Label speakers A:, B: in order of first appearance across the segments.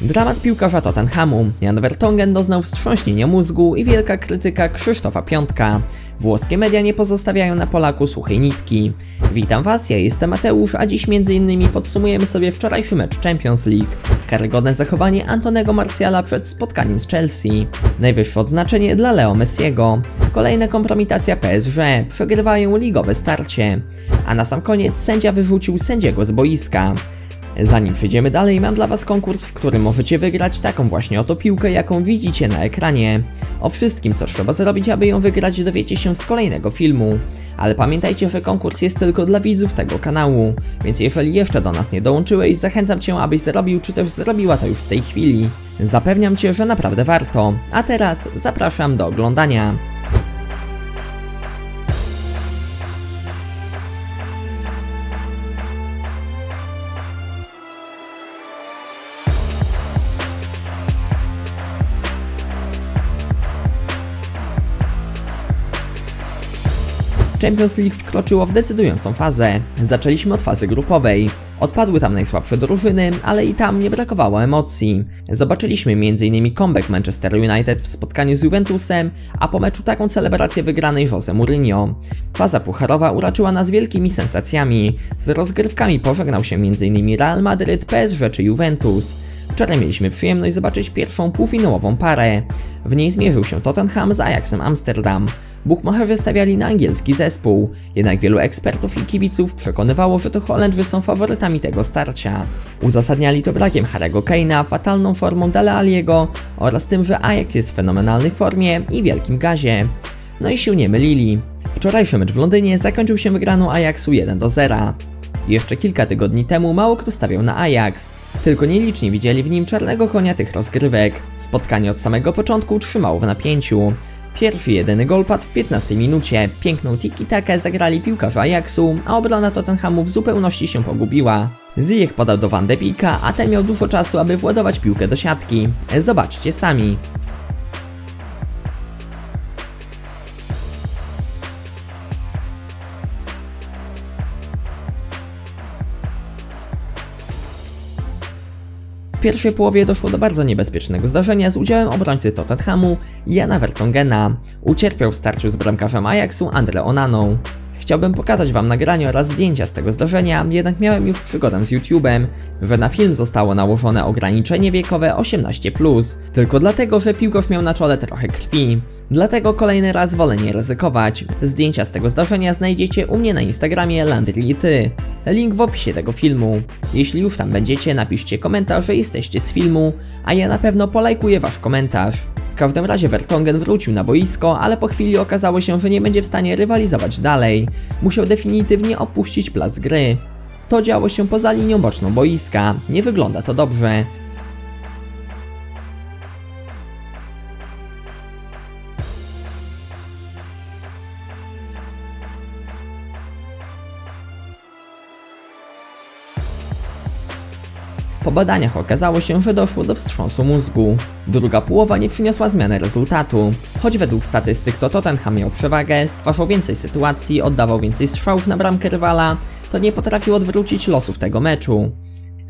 A: Dramat piłkarza Tottenhamu. Jan Vertonghen doznał wstrząśnienia mózgu i wielka krytyka Krzysztofa Piątka. Włoskie media nie pozostawiają na Polaku suchej nitki. Witam Was, ja jestem Mateusz, a dziś m.in. podsumujemy sobie wczorajszy mecz Champions League. Karygodne zachowanie Antonego Martiala przed spotkaniem z Chelsea. Najwyższe odznaczenie dla Leo Messiego. Kolejna kompromitacja PSG. Przegrywają ligowe starcie. A na sam koniec sędzia wyrzucił sędziego z boiska. Zanim przejdziemy dalej, mam dla Was konkurs, w którym możecie wygrać taką właśnie oto piłkę, jaką widzicie na ekranie. O wszystkim, co trzeba zrobić, aby ją wygrać, dowiecie się z kolejnego filmu. Ale pamiętajcie, że konkurs jest tylko dla widzów tego kanału, więc jeżeli jeszcze do nas nie dołączyłeś, zachęcam Cię, abyś zrobił, czy też zrobiła to już w tej chwili. Zapewniam Cię, że naprawdę warto. A teraz zapraszam do oglądania. Champions League wkroczyło w decydującą fazę. Zaczęliśmy od fazy grupowej. Odpadły tam najsłabsze drużyny, ale i tam nie brakowało emocji. Zobaczyliśmy m.in. comeback Manchester United w spotkaniu z Juventusem, a po meczu taką celebrację wygranej Jose Mourinho. Faza pucharowa uraczyła nas wielkimi sensacjami. Z rozgrywkami pożegnał się m.in. Real Madryt, PSG czy Juventus. Wczoraj mieliśmy przyjemność zobaczyć pierwszą półfinałową parę. W niej zmierzył się Tottenham z Ajaxem Amsterdam. Bukmacherzy stawiali na angielski zespół, jednak wielu ekspertów i kibiców przekonywało, że to Holendrzy są faworytami tego starcia. Uzasadniali to brakiem Harry'ego Kane'a, fatalną formą Dele Alliego oraz tym, że Ajax jest w fenomenalnej formie i wielkim gazie. No i się nie mylili. Wczorajszy mecz w Londynie zakończył się wygraną Ajaxu 1 do 0. Jeszcze kilka tygodni temu mało kto stawiał na Ajax, tylko nieliczni widzieli w nim czarnego konia tych rozgrywek. Spotkanie od samego początku trzymało w napięciu. Pierwszy jedyny gol padł w 15 minucie. Piękną tiki-takę zagrali piłkarze Ajaxu, a obrona Tottenhamu w zupełności się pogubiła. Ziyech podał do Van de Beeka, a ten miał dużo czasu, aby władować piłkę do siatki. Zobaczcie sami. W pierwszej połowie doszło do bardzo niebezpiecznego zdarzenia z udziałem obrońcy Tottenhamu Jana Vertongena. Ucierpiał w starciu z bramkarzem Ajaxu Andre Onaną. Chciałbym pokazać Wam nagranie oraz zdjęcia z tego zdarzenia, jednak miałem już przygodę z YouTube'em, że na film zostało nałożone ograniczenie wiekowe 18+, tylko dlatego, że piłkarz miał na czole trochę krwi. Dlatego kolejny raz wolę nie ryzykować. Zdjęcia z tego zdarzenia znajdziecie u mnie na Instagramie Landry Link w opisie tego filmu. Jeśli już tam będziecie, napiszcie komentarz, że jesteście z filmu, a ja na pewno polajkuję wasz komentarz. W każdym razie Vertonghen wrócił na boisko, ale po chwili okazało się, że nie będzie w stanie rywalizować dalej. Musiał definitywnie opuścić plac gry. To działo się poza linią boczną boiska. Nie wygląda to dobrze. Po badaniach okazało się, że doszło do wstrząsu mózgu. Druga połowa nie przyniosła zmiany rezultatu. Choć według statystyk to Tottenham miał przewagę, stwarzał więcej sytuacji, oddawał więcej strzałów na bramkę rywala, to nie potrafił odwrócić losów tego meczu.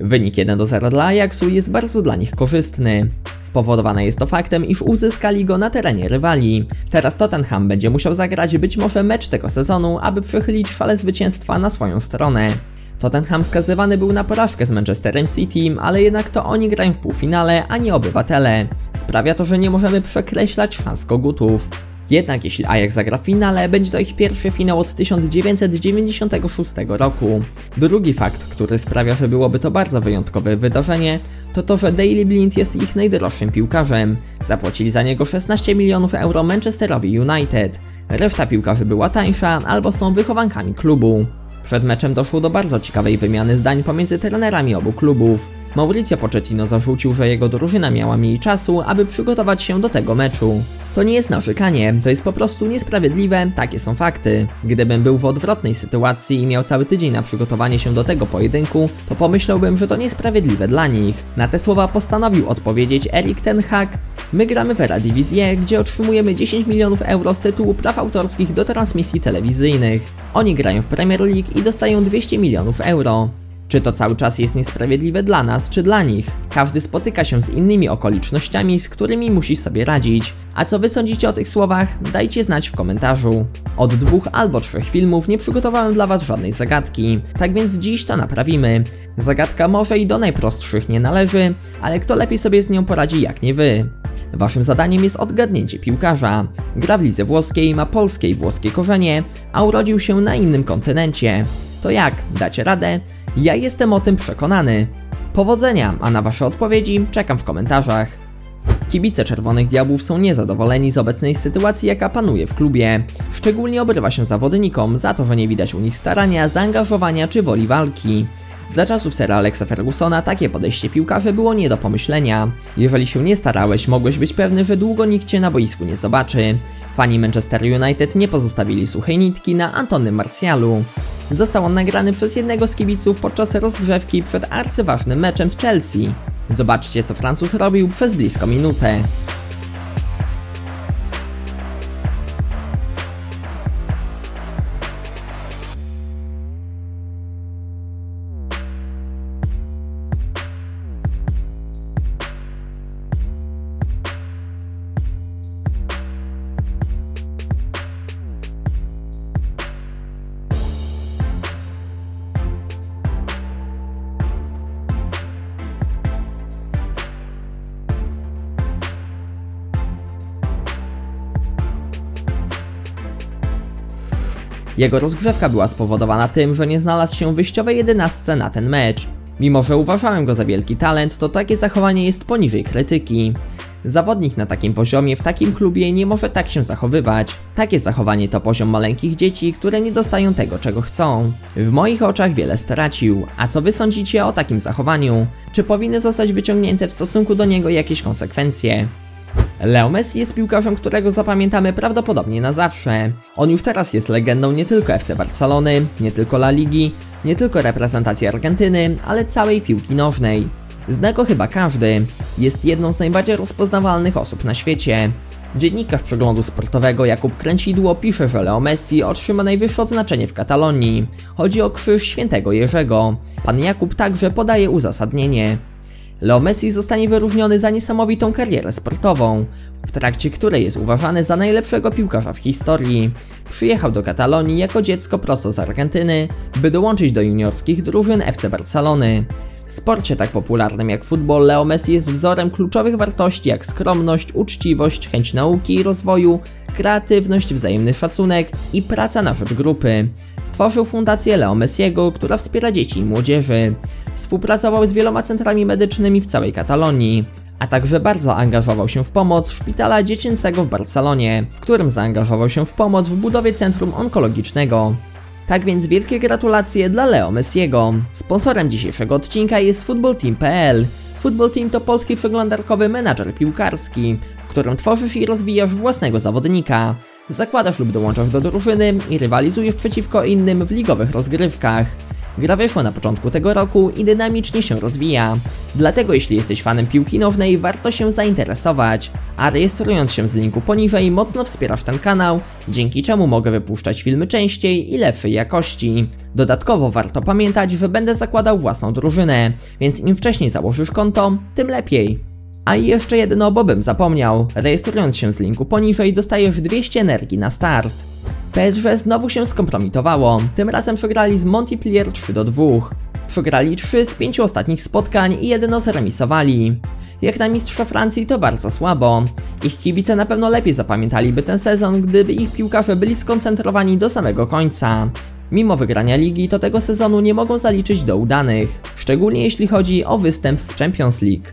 A: Wynik 1 do 0 dla Ajaxu jest bardzo dla nich korzystny. Spowodowane jest to faktem, iż uzyskali go na terenie rywali. Teraz Tottenham będzie musiał zagrać być może mecz tego sezonu, aby przechylić szale zwycięstwa na swoją stronę. Tottenham skazywany był na porażkę z Manchesterem City, ale jednak to oni grają w półfinale, a nie obywatele. Sprawia to, że nie możemy przekreślać szans kogutów. Jednak jeśli Ajax zagra w finale, będzie to ich pierwszy finał od 1996 roku. Drugi fakt, który sprawia, że byłoby to bardzo wyjątkowe wydarzenie, to to, że Daily Blind jest ich najdroższym piłkarzem. Zapłacili za niego 16 milionów euro Manchesterowi United. Reszta piłkarzy była tańsza albo są wychowankami klubu. Przed meczem doszło do bardzo ciekawej wymiany zdań pomiędzy trenerami obu klubów. Mauricio Pochettino zarzucił, że jego drużyna miała mniej czasu, aby przygotować się do tego meczu. To nie jest narzekanie, to jest po prostu niesprawiedliwe, takie są fakty. Gdybym był w odwrotnej sytuacji i miał cały tydzień na przygotowanie się do tego pojedynku, to pomyślałbym, że to niesprawiedliwe dla nich. Na te słowa postanowił odpowiedzieć Erik Ten Hag. My gramy w Eredivisie, gdzie otrzymujemy 10 milionów euro z tytułu praw autorskich do transmisji telewizyjnych. Oni grają w Premier League i dostają 200 milionów euro. Czy to cały czas jest niesprawiedliwe dla nas, czy dla nich? Każdy spotyka się z innymi okolicznościami, z którymi musi sobie radzić. A co wy sądzicie o tych słowach? Dajcie znać w komentarzu. Od dwóch albo trzech filmów nie przygotowałem dla was żadnej zagadki, tak więc dziś to naprawimy. Zagadka może i do najprostszych nie należy, ale kto lepiej sobie z nią poradzi jak nie wy. Waszym zadaniem jest odgadnięcie piłkarza. Gra w lidze włoskiej, ma polskie i włoskie korzenie, a urodził się na innym kontynencie. To jak? Dacie radę? Ja jestem o tym przekonany. Powodzenia, a na wasze odpowiedzi czekam w komentarzach. Kibice Czerwonych Diabłów są niezadowoleni z obecnej sytuacji, jaka panuje w klubie. Szczególnie obrywa się zawodnikom za to, że nie widać u nich starania, zaangażowania czy woli walki. Za czasów sera Alexa Fergusona takie podejście piłkarzy było nie do pomyślenia. Jeżeli się nie starałeś, mogłeś być pewny, że długo nikt cię na boisku nie zobaczy. Fani Manchester United nie pozostawili suchej nitki na Antony Martialu. Został on nagrany przez jednego z kibiców podczas rozgrzewki przed arcyważnym meczem z Chelsea. Zobaczcie, co Francuz robił przez blisko minutę. Jego rozgrzewka była spowodowana tym, że nie znalazł się w wyjściowej jedenastce na ten mecz. Mimo, że uważałem go za wielki talent, to takie zachowanie jest poniżej krytyki. Zawodnik na takim poziomie w takim klubie nie może tak się zachowywać. Takie zachowanie to poziom maleńkich dzieci, które nie dostają tego, czego chcą. W moich oczach wiele stracił. A co wy sądzicie o takim zachowaniu? Czy powinny zostać wyciągnięte w stosunku do niego jakieś konsekwencje? Leo Messi jest piłkarzem, którego zapamiętamy prawdopodobnie na zawsze. On już teraz jest legendą nie tylko FC Barcelony, nie tylko La Ligi, nie tylko reprezentacji Argentyny, ale całej piłki nożnej. Zna go chyba każdy. Jest jedną z najbardziej rozpoznawalnych osób na świecie. Dziennikarz przeglądu sportowego Jakub Kręcidło pisze, że Leo Messi otrzyma najwyższe odznaczenie w Katalonii. Chodzi o Krzyż Świętego Jerzego. Pan Jakub także podaje uzasadnienie. Leo Messi zostanie wyróżniony za niesamowitą karierę sportową, w trakcie której jest uważany za najlepszego piłkarza w historii. Przyjechał do Katalonii jako dziecko prosto z Argentyny, by dołączyć do juniorskich drużyn FC Barcelony. W sporcie tak popularnym jak futbol Leo Messi jest wzorem kluczowych wartości jak skromność, uczciwość, chęć nauki i rozwoju, kreatywność, wzajemny szacunek i praca na rzecz grupy. Stworzył fundację Leo Messiego, która wspiera dzieci i młodzieży. Współpracował z wieloma centrami medycznymi w całej Katalonii, a także bardzo angażował się w pomoc szpitala dziecięcego w Barcelonie, w którym zaangażował się w pomoc w budowie centrum onkologicznego. Tak więc wielkie gratulacje dla Leo Messiego. Sponsorem dzisiejszego odcinka jest footballteam.pl. Football Team to polski przeglądarkowy menadżer piłkarski, w którym tworzysz i rozwijasz własnego zawodnika. Zakładasz lub dołączasz do drużyny i rywalizujesz przeciwko innym w ligowych rozgrywkach. Gra wyszła na początku tego roku i dynamicznie się rozwija. Dlatego jeśli jesteś fanem piłki nożnej, warto się zainteresować. A rejestrując się z linku poniżej, mocno wspierasz ten kanał, dzięki czemu mogę wypuszczać filmy częściej i lepszej jakości. Dodatkowo warto pamiętać, że będę zakładał własną drużynę, więc im wcześniej założysz konto, tym lepiej. A i jeszcze jedno, bo bym zapomniał. Rejestrując się z linku poniżej, dostajesz 200 energii na start. PSG znowu się skompromitowało. Tym razem przegrali z Montpellier 3 do 2. Przegrali 3 z 5 ostatnich spotkań i jedno zremisowali. Jak na mistrza Francji to bardzo słabo. Ich kibice na pewno lepiej zapamiętaliby ten sezon, gdyby ich piłkarze byli skoncentrowani do samego końca. Mimo wygrania ligi, to tego sezonu nie mogą zaliczyć do udanych, szczególnie jeśli chodzi o występ w Champions League.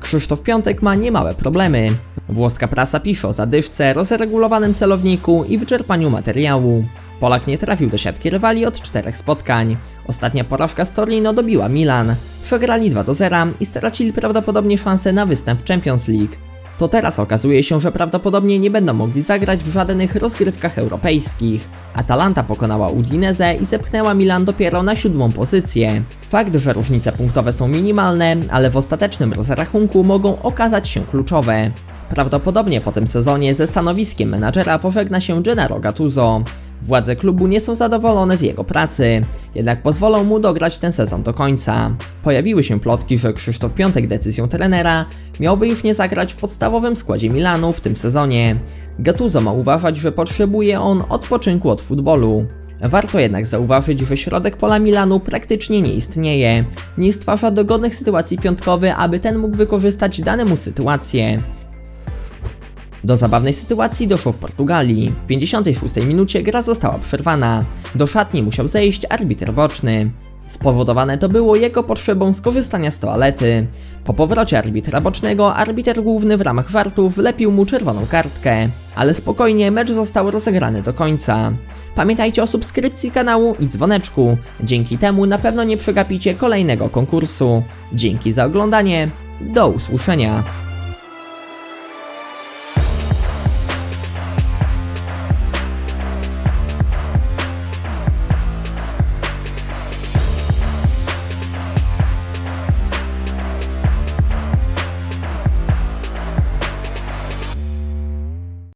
A: Krzysztof Piątek ma niemałe problemy. Włoska prasa pisze o zadyszce, rozregulowanym celowniku i wyczerpaniu materiału. Polak nie trafił do siatki rywali od czterech spotkań. Ostatnia porażka z Torino dobiła Milan. Przegrali 2 do 0 i stracili prawdopodobnie szansę na występ w Champions League. To teraz okazuje się, że prawdopodobnie nie będą mogli zagrać w żadnych rozgrywkach europejskich. Atalanta pokonała Udinese i zepchnęła Milan dopiero na siódmą pozycję. Fakt, że różnice punktowe są minimalne, ale w ostatecznym rozrachunku mogą okazać się kluczowe. Prawdopodobnie po tym sezonie ze stanowiskiem menadżera pożegna się Gennaro Gattuso. Władze klubu nie są zadowolone z jego pracy, jednak pozwolą mu dograć ten sezon do końca. Pojawiły się plotki, że Krzysztof Piątek decyzją trenera miałby już nie zagrać w podstawowym składzie Milanu w tym sezonie. Gattuso ma uważać, że potrzebuje on odpoczynku od futbolu. Warto jednak zauważyć, że środek pola Milanu praktycznie nie istnieje. Nie stwarza dogodnych sytuacji piątkowy, aby ten mógł wykorzystać dane mu sytuację. Do zabawnej sytuacji doszło w Portugalii. W 56 minucie gra została przerwana. Do szatni musiał zejść arbiter boczny. Spowodowane to było jego potrzebą skorzystania z toalety. Po powrocie arbitra bocznego, arbiter główny w ramach żartów wlepił mu czerwoną kartkę. Ale spokojnie, mecz został rozegrany do końca. Pamiętajcie o subskrypcji kanału i dzwoneczku. Dzięki temu na pewno nie przegapicie kolejnego konkursu. Dzięki za oglądanie. Do usłyszenia.